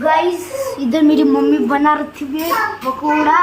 Guys इधर मेरी mummy बना रखी है पकौड़ा।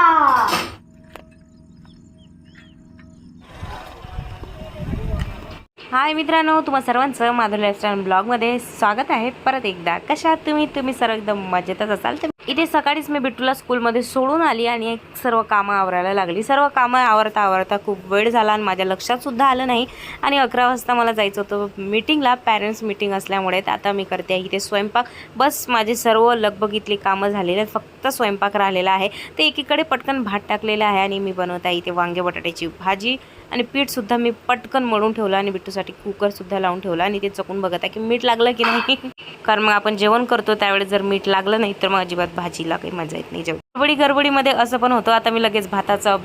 हाय मित्रांनो तुम्हा सर्वांचं माधुरी लाईफस्टाईल ब्लॉगमध्ये स्वागत आहे. परत एकदा कशात तुम्ही? तुम्ही सर्व एकदम मजेतच असाल. तर इथे सकाळीच मी बिट्टूला स्कूलमध्ये सोडून आली आणि एक सर्व कामं आवरायला लागली. सर्व कामं आवरता आवरता खूप वेळ झाला आणि माझ्या लक्षातसुद्धा आलं नाही. आणि अकरा वाजता मला जायचं होतं मीटिंगला पॅरेंट्स मीटिंग असल्यामुळे तर आता मी करते आहे इथे स्वयंपाक. बस माझे सर्व लगबगीतली कामं झालेली आहेत. फक्त स्वयंपाक राहिलेला आहे. ते एकीकडे पटकन भात टाकलेलं आहे आणि मी बनवत आहे इथे वांगे बटाट्याची भाजी. आणि पीठसुद्धा मी पटकन मळून ठेवलं आणि बिट्टूसाठी कुकरसुद्धा लावून ठेवला आणि ते चकून बघत आहे की मीठ लागलं की नाही. कारण मग आपण जेवण करतो त्यावेळेस जर मीठ लागलं नाही तर मग अजिबात भाजीला काही मजा येत नाही जेवण. गडबडी गडबडीमध्ये असं पण होतं. आता मी लगेच भाताचा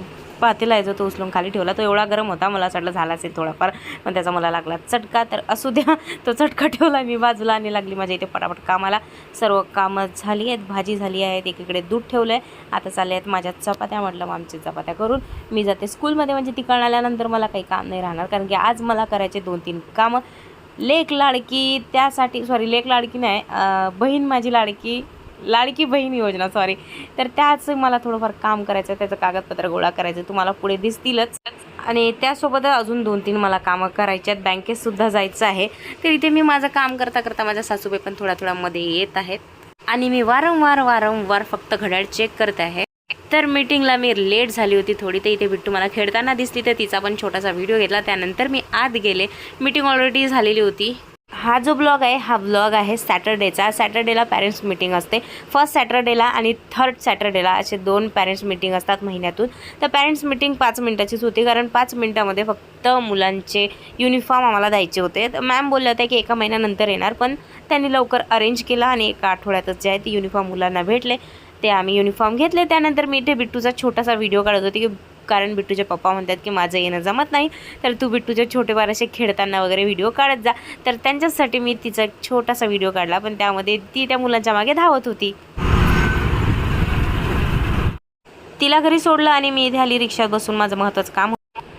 पातेला आहे जो तो उचलून खाली ठेवला तो एवढा गरम होता मला असं वाटलं झाला असेल थोडाफार. पण त्याचा मला लागला चटका तर असू द्या तो चटका ठेवला मी बाजूला आणि लागली माझ्या इथे पटापट कामाला. सर्व कामं झाली आहेत भाजी झाली आहेत एकीकडे दूध ठेवलं आहे आता चालले आहेत माझ्या चपात्या म्हटलं मग आमची चपात्या करून. मी जाते स्कूलमध्ये म्हणजे तिकडं आल्यानंतर मला काही काम नाही राहणार कारण की आज मला करायचे दोन तीन कामं. लेक लाडकी त्यासाठी सॉरी लेक लाडकी नाही बहीण माझी लाडकी लाडकी बहीण योजना सॉरी तर त्याच मला थोडंफार काम करायचं आहे, त्याचं कागदपत्र गोळा करायचं तुम्हाला पुढे दिसतीलच. आणि त्यासोबत अजून दोन तीन मला कामं करायची आहेत. बँकेतसुद्धा जायचं आहे. तर इथे मी माझं काम करता करता माझ्या सासूबाई पण थोड्या थोड्या मध्ये येत आहेत. आणि मी वारंवार वारंवार फक्त घड्याळ चेक करत आहे. तर मीटिंगला मी लेट झाली होती थोडी तर इथे बिट्टू मला खेळताना दिसली तर तिचा पण छोटासा व्हिडिओ घेतला. त्यानंतर मी आत गेले. मीटिंग ऑलरेडी झालेली होती. हा जो ब्लॉग आहे हा ब्लॉग आहे सॅटर्डेचा सॅटर्डेला पॅरेंट्स मीटिंग असते. फर्स्ट सॅटर्डेला आणि थर्ड सॅटर्डेला असे दोन पॅरेंट्स मीटिंग असतात महिन्यातून. तर पॅरेंट्स मीटिंग पाच मिनटाचीच होती कारण पाच मिनटामध्ये फक्त मुलांचे युनिफॉर्म आम्हाला द्यायचे होते. तर मॅम बोलल्या होत्या की एका महिन्यानंतर येणार पण त्यांनी लवकर अरेंज केला आणि एका आठवड्यातच जे आहे ते युनिफॉर्म मुलांना भेटले. ते आम्ही युनिफॉर्म घेतले. त्यानंतर मी इथे बिट्टूचा छोटासा व्हिडिओ काढत होती की कारण बिट्टूचे पप्पा म्हणतात की माझं येणं जमत नाही तर तू बिट्टूचे छोटे बाराशे खेळताना वगैरे व्हिडिओ काढत जा. तर त्यांच्यासाठी मी तिचा एक छोटासा व्हिडिओ काढला पण त्यामध्ये ती त्या मुलांच्या मागे धावत होती. तिला घरी सोडलं आणि मी इथे आली रिक्षात बसून माझं महत्त्वाचं काम.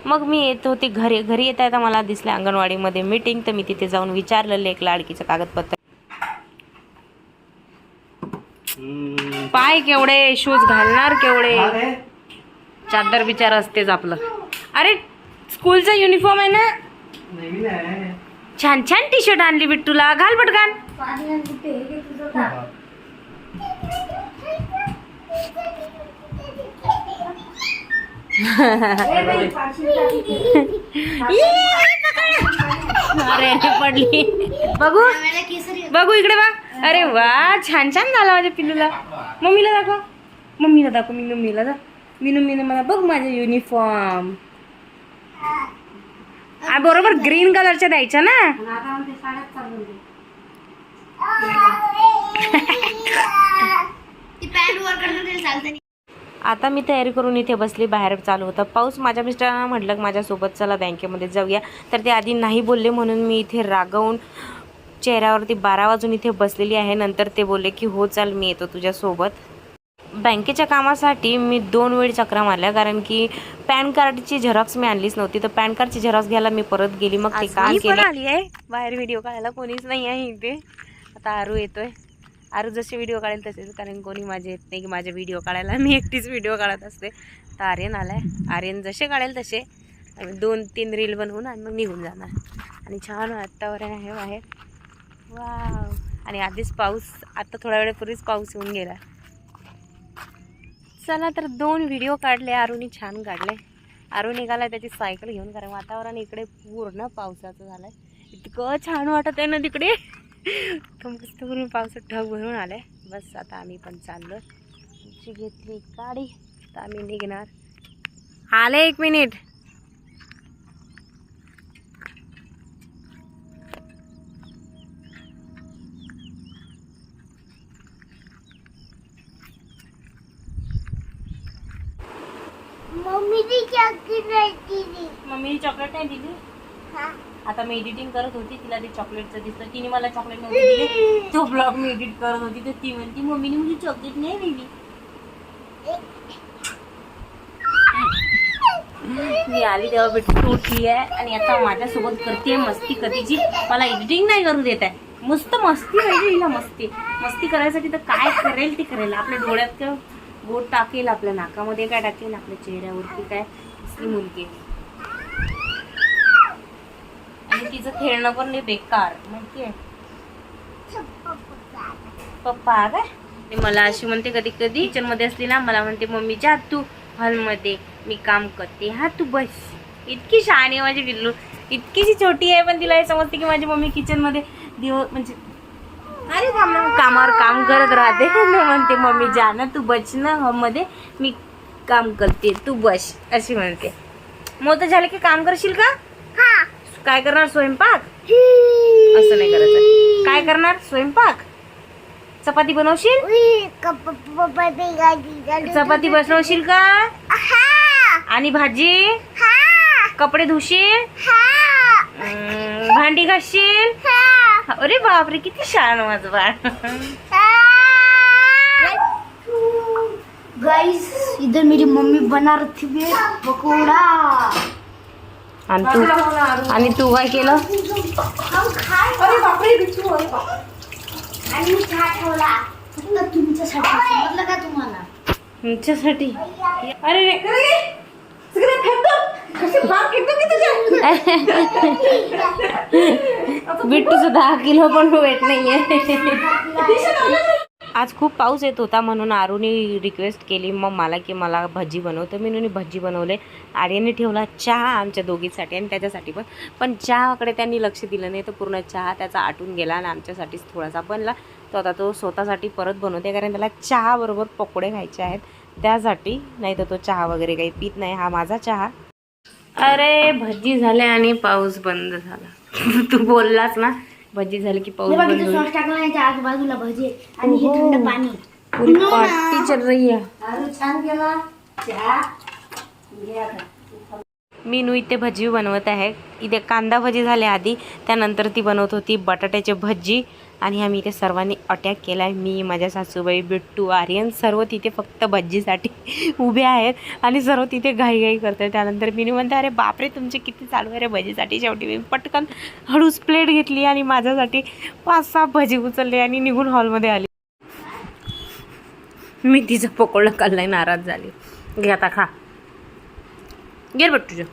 मग मी येत होती घरी घरी येता येता मला दिसलं अंगणवाडीमध्ये मीटिंग तर मी तिथे जाऊन विचारलं लेक लाडकीचं कागदपत्र. पाय केवढे शूज घालणार केवढे? चादर बिचार असतेच आपलं. अरे स्कूलचा युनिफॉर्म आहे ना? छान छान टी शर्ट आणली बिट्टूला घाल पटकान. अरे पडली. बघू. बघू इकडे बघ. अरे वा छान छान झाला माझ्या पिल्लूला मम्मीला दाखव. मम्मीला दाखव मी मम्मीला जा मी मम्मीने मला बघ माझे युनिफॉर्म आ बरोबर ग्रीन कलरच्या द्यायच्या ना? आता मी तयारी करून इथे बसली बाहेर चालू होता. पाऊस माझ्या मिस्टरांना म्हटलं की माझ्यासोबत चला बँकेमध्ये जाऊया. तर ते आधी नाही बोलले म्हणून मी इथे रागवून चेहऱ्यावरती बारा वाजून इथे बसलेली आहे. नंतर ते बोलले की हो चाल मी येतो तुझ्यासोबत. बँकेच्या कामासाठी मी दोन वेळ चक्रा मारल्या कारण की पॅन कार्डची झेरॉक्स मी आणलीच नव्हती. तर पॅन कार्डची झेरॉक्स घ्यायला मी परत गेली. मग ते काम केलं. आली आहे बाहेर व्हिडिओ काढायला कोणीच नाही आहे इथे. आता आरू येतोय. आरू जसे व्हिडिओ काढेल तसेच कारण कोणी माझे येत नाही की माझे व्हिडिओ काढायला. मी एकटीच व्हिडिओ काढत असते. तर आर्यन आलाय. आर्यन जसे काढेल तसे. आम्ही दोन तीन रील बनवून आणि मग निघून जाणार. आणि छान वातावरण आहे बाहेर. वाव आणि आधीच पाऊस आता थोड्या वेळापूर्वीच पाऊस येऊन गेला. चला तर दोन व्हिडिओ काढले अरुणी छान काढले. आरू निघाला त्याची सायकल घेऊन कारण वातावरण इकडे पूर्ण पावसाचं झालंय. इतकं छान वाटत आहे ना तिकडे. मस्त करून पावसात ढग भरून आलाय. बस आता आम्ही पण चाललो आमची घेतली गाडी. तर आम्ही निघणार. आले एक मिनिट. मम्मीची चॉकलेट दिली. मम्मीने चॉकलेट नाही दिली? हा. आता मी एडिटिंग करत होती तिला ते चॉकलेटचं दिसतं तिने मला चॉकलेट नव्हती दिली. तो ब्लॉग मी एडिट करत होती तर ती म्हणती मम्मीने मुली चॉकलेट नाही दिली. मी आली तेव्हा भेटून उठली आहे आणि आता माझ्यासोबत करते मस्ती कधीची. मला एडिटिंग नाही करू देत आहे. मस्त मस्ती पाहिजे हिला मस्ती. मस्ती करायसाठी तर काय करेल ती करेल. आपल्या डोळ्यात बोट टाकेल आपल्या नाकामध्ये काय टाकेल आपल्या चेहऱ्यावरती काय? असली मुलगी. आणि तिचं खेळणं पण नाही बेकार माहितीये? पप्पा काय मला अशी म्हणते कधी कधी किचनमध्ये असली ना मला म्हणते मम्मी जा तू हॉलमध्ये मी काम करते. हा तू बस. इतकी शहाणी आहे माझी बिल्लू इतकीशी छोटी आहे पण तिला हे समजते की माझी मम्मी किचनमध्ये दिवस म्हणजे अरे कामावर काम करत राहते. मी म्हणते मम्मी जा ना तू बस ना हॉलमध्ये मी काम करते तू बस अशी म्हणते. मग तर झालं की काम करशील का? काय करणार? स्वयंपाक? असं नाही करायचं. काय करणार? स्वयंपाक? चपाती बनवशील? चपाती बनवशील का? आणि भाजी? कपडे धुशील? भांडी घासशील? अरे बापरे किती छान माझं बाळ गाइस इधर मेरी मम्मी बना रही पकौड़ा. आणि तू आणि तू काय केलं? अरे बापरे बिट्टू अरे बाप आणि मी चहा ठेवला. फक्त तुमच्यासाठी. का तुम्हाला? तुमच्यासाठी? अरे रे. बिट्टूचं दहा किलो पण वेट नाहीये. आज खूप पाऊस येत होता म्हणून आरूने रिक्वेस्ट केली मग मला की मला भजी बनव तर मी भजी बनवले. आर्याने ठेवला चहा आमच्या दोघींसाठी आणि त्याच्यासाठी पण. पण चहाकडे त्यांनी लक्ष दिलं नाही तर पूर्ण चहा त्याचा आटून गेला आणि आमच्यासाठीच थोडासा बनला. तो आता तो स्वतःसाठी परत बनवते कारण त्याला चहाबरोबर पकोडे खायचे आहेत. त्यासाठी नाही तर तो चहा वगैरे काही पित नाही. हा माझा चहा. अरे भजी झाले आणि पाऊस बंद झाला. तू बोललास ना भजी झाली की पाऊस बंद होईल. आजूबाजूला भजी आणि हे. थंड पाणी. पूरी पार्टी चल रही है. मी नू इथे भजी बनवत आहे. इथे कांदा भजी झाले आधी त्यानंतर ती बनवत होती बटाट्याची भजी. आणि आम्ही इथे सर्वांनी अटॅक केला आहे मी माझ्या सासूबाई बिट्टू आर्यन सर्व तिथे फक्त भजीसाठी उभे आहेत आणि सर्व तिथे घाईघाई करते त्यानंतर मी म्हणते अरे बापरे तुमचे किती चालू आहे रे भजीसाठी शेवटी. मी पटकन हळूच प्लेट घेतली आणि माझ्यासाठी पाच सहा भजी उचलले आणि निघून हॉलमध्ये आली. मी तिचं पकोडं खाल्लाय नाराज झाली. घे आता खा. गे बट तुझं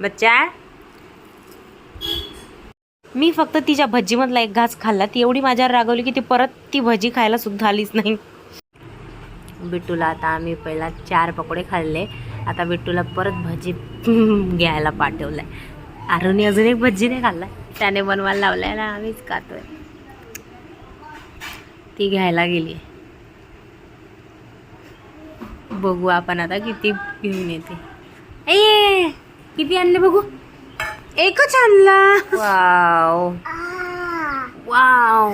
बच्चा मी फक्त तिच्या भजीमधला एक घास खाल्ला. ती एवढी माझ्यावर रागवली की ती परत ती भजी खायला सुद्धा आलीच नाही. बिट्टूला आता आम्ही पहिला चार पकोडे खाल्ले. आता बिट्टूला परत भजी घ्यायला पाठवलंय. आरुनी अजून एक भजी नाही खाल्ला. त्याने बनवायला लावलाय ना आम्हीच खातोय. ती घ्यायला गेली बघू आपण आता किती घेऊन येते. ए किती आणले बघू? एकच आणला. वाव. वाव.